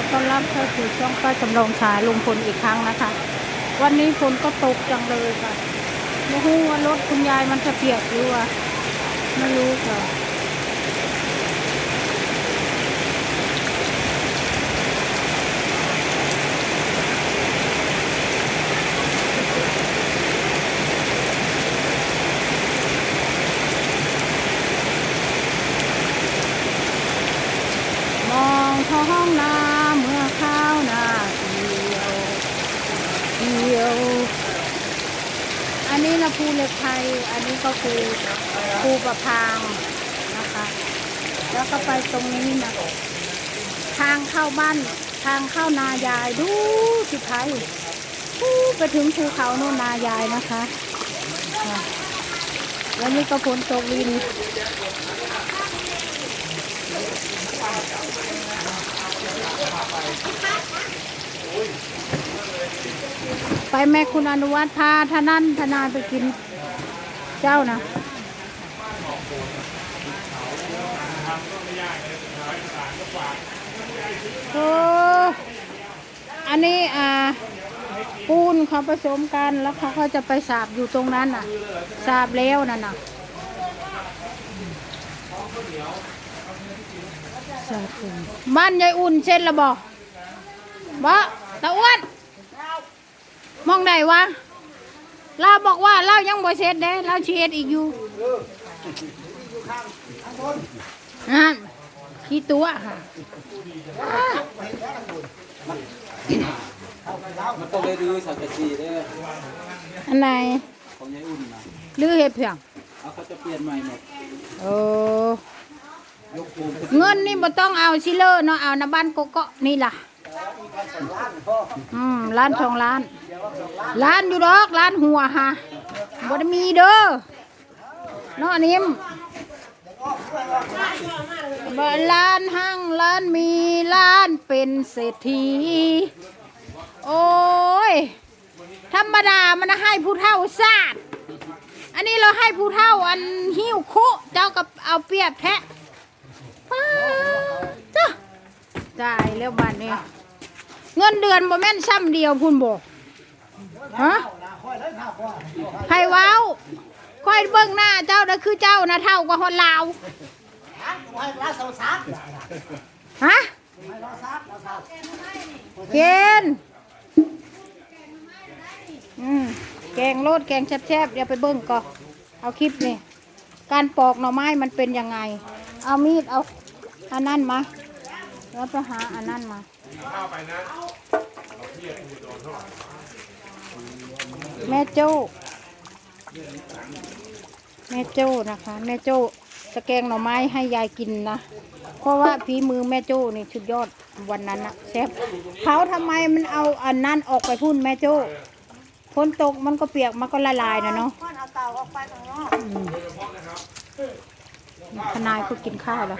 อต้อนรับเข้าสู่ช่องป้าจำลองฉายลุงพลอีกครั้งนะคะ วันนี้ฝนก็ตกจังเลยค่ะไม่รู้ว่ารถคุณยายมันจะเปียกหรือว่าไม่รู้ค่ะมองท้องนาเมื่อข้าวนาเกี่ยวเกี่ยว อันนี้นะภู เหล็กไทย อันนี้ก็คือภูประพางนะคะ แล้วก็ไปตรงนี้นะทางเข้าบ้านทางเข้านายายดูสิไทยไปถึงภูเขาโน่นนายายนะคะแล้วนี่ก็ฝนตกลินไปแม่คุณอนุวัฒน์พาท่านั่นทนายไปกิน เจ้านะโอ้อันนี้อ่าปูนเขาผสมกันแล้วเขาก็จะไปสาบอยู่ตรงนั้นน่ะ สาบแล้วนั่นน่ะสาบปูนบ้านยายอุ่นเช่นละบอกบ่ตาอ้วนมองได้วะ เราบอกว่าเรายังบ่เสร็จเด้เราเช็ดอีกอยู่อ่าขี้ตัวค่ะมันต้องได้ดูสังกะสีได้อันไหนของยายอุ่นนะลือเห็ดเพียงเอาเขาจะเปลี่ยนใหม่หมดโอ้ยกปูนเงินนี่บ่ต้องเอาซิเลอร์เนาะเอาน้ำบ้านโกโก้นี่ล่ะ อืมล้านสองล้านล้านอยู่ดอกล้านหัวฮะบ่ได้มีเด้อเนาะนิ่มบ่ล้านห้างล้านมีล้านเป็นเศรษฐี โอ้ย ธรรมดามันให้ผู้เฒ่าซาดอันนี้เราให้ผู้เฒ่าอันหิ้วคุเจ้ากับเอาเปรียบแท้ป๊าดจ้ะจ่ายแล้วบัดนี้ เงินเดือนบ่แม่นซ้ำเดียวพุ่นบ่ฮะใครว้าวค่อยเบิ่งหน้าเจ้านะคือเจ้านะเท่ากว่าฮอนลาวฮะเกณฑ์อืมแกงโลดแกงแซ่บๆเดี๋ยวไปเบิ่งก่อนเอาคลิปนี่การปอกหน่อไม้มันเป็นยังไง เอามีดเอาอันนั้นมา แล้วไปหาอันนั้นมาแม่โจ้แม่โจ้นะคะ แม่โจ้จะแกงหน่อไม้ให้ยายกินนะ เพราะว่าฝีมือแม่โจ้นี่สุดยอดวันนั้นนะแซ่บเขาทำไมมันเอาอันนั้นออกไปพุ่นแม่โจ้ฝนตกมันก็เปียกมันก็ละลายนะเนาะก้อนเอาเต่าออกไปข้างนอกทนายก็กินข้าวแล้ว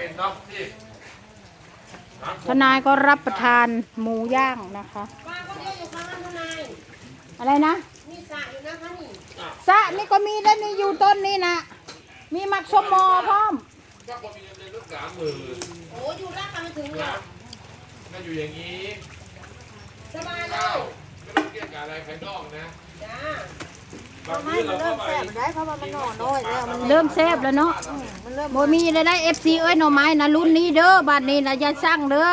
ทนายก็รับประทานหมูย่างนะคะ ป้าก็เยอะอยู่ข้างนั้นทนายอะไรนะมีสระอยู่นะคะนี่สระนี่ก็มีแล้วนี่อยู่ต้นนี่นะมีมักสมมอพร้อมโอ้อยู่รักกันไม่ถึงหรอกก็อยู่อย่างนี้สบายเลยไม่ต้องเกี่ยงกับอะไรภายนอกนะ จ้า บางทีเราก็ไปได้เพราะว่ามันหน่อน้อยแล้วมันเริ่มแซ่บแล้วเนาะมันเริ่มโมมีเลยได้เอฟซีเอ้ยหน่อไม้นะรุ่นนี้เด้อบัดนี้นะอย่าสั่งเด้อ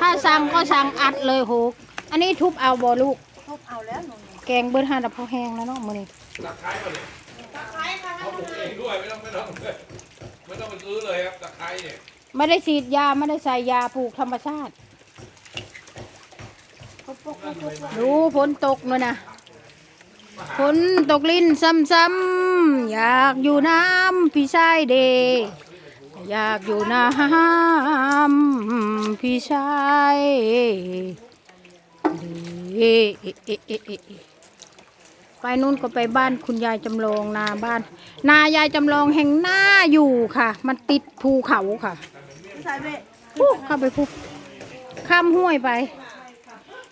ถ้าสั่งก็สั่งอัดเลยโหกอันนี้ทุบเอาบ่ลูก ทุบเอาแล้วหนูแกงเบิดห้าดับพอแห้งแล้วเนาะมื้อนี้ตะไคร้มาเลยตะไคร้ค่ะเขาปลูกเองด้วยไม่ต้องไม่ต้องไม่ต้องไปซื้อเลยครับตะไคร้เนี่ยไม่ได้ฉีดยาไม่ได้ใส่ยาปลูกธรรมชาติดูฝนตกเลยนะ ฝนตกลิ้นซ้ำๆอยากอยู่น้ำพี่ชายเดอยากอยู่น้ำพี่ชายเดไปนู่นก็ไปบ้านคุณยายจำลองนาบ้าน นายายจำลองแห่งหน้าอยู่ค่ะ มันติดภูเขาค่ะใส่เว้ยปุ๊เข้าไปปุ๊ข้ามห้วยไป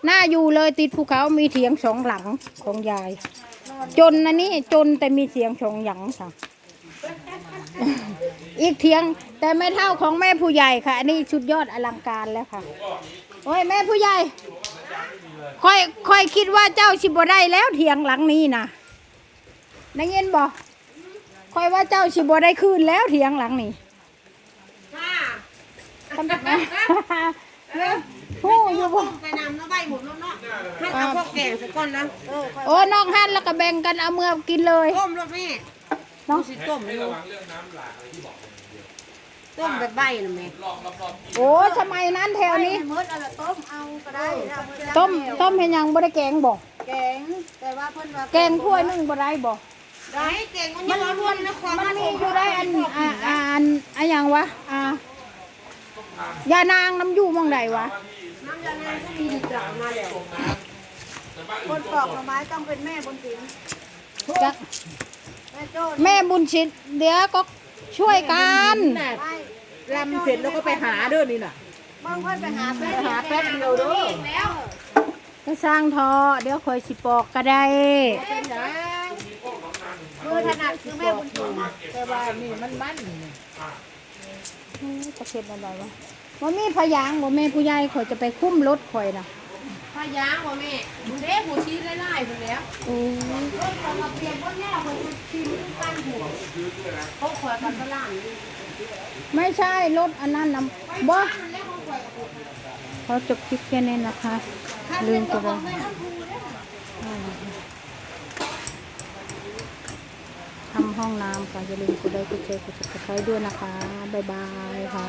หน้าอยู่เลยติดภูเขามีเถียงสองหลังของยาย จนนะนี่จนแต่มีเสียงสองหลังค่ะ อีกเถียงแต่ไม่เท่าของแม่ผู้ใหญ่ค่ะอันนี้ชุดยอดอลังการแล้วค่ะ โอ้ยแม่ผู้ใหญ่ค่อยค่อยคิดว่าเจ้าสิบ่ได้แล้วเถียงหลังนี้นะได้ยินบ่ค่อยว่าเจ้าสิบ่ได้คืนแล้วเถียงหลังนี้ค่ะทำไมฮู้อยู่บ่ ไปนำเนาะใบหมุนเนาะให้เอาพวกแกงสักก้อนนะเออโอ้น้องหันแล้วก็แบ่งกันเอาเมื่อกินเลย ต้มรถแม่เนาะ สิต้มให้อยู่ระวังเรื่องน้ำหลากอะไรที่บอกต้มแบบใบน่ะแม่รอบรอบรอบกินโอ้สมัยนั้นแถวนี้มดเอาละต้มเอาก็ได้ต้มต้มให้ยังบ่ได้แกงบ่แกงแต่ว่าเพิ่นว่าแกงถ้วยหนึงบ่ได้บ่ได้แกงมันยังรวนนะความมันมีอยู่ได้อันอ่าอ่าอันอะหยังวะอ่ายานางน้ำอยู่หมองใดวะน้ คอื่นนปอกหน่อไม้ต้องเป็นแม่บนสิงจะแม่โจ้แม่บุญชิตเดี๋ยวก็ช่วยกันไม่ลำเสร็จแล้วก็ไปหาเด้อนี่น่ะ บางคนไปหาแป๊บหาแป๊บเดียวเด้อ แล้วก็สร้างทอเดี๋ยวคอยสิปอกก็ได้ เป็นหยังมือถนัดคือแม่บุญสิงแต่ว่านี่มันมันอืมจะเผ็ดอะไรวะ ว่ามีพยางบ่แม่ผู้ใหญ่ข่อยจะไปคุ้มรถข่อยนะพายางบ่แม่บุญเด้หูชี้ไล่ๆไปแล้วโอ้ยรถคนมาเปลี่ยนบนแน่คนชี้มันตั้งหัวเขาขวดกันตลาดนี่ไม่ใช่รถอันนั้นนะบ่เขาจบคลิปแค่นี้นะคะลืมตัวเลยทำห้องน้ำค่ะอย่าลืมกดไลค์กดแชร์กดซับสไครต์ด้วยนะคะ บ๊ายบายค่ะ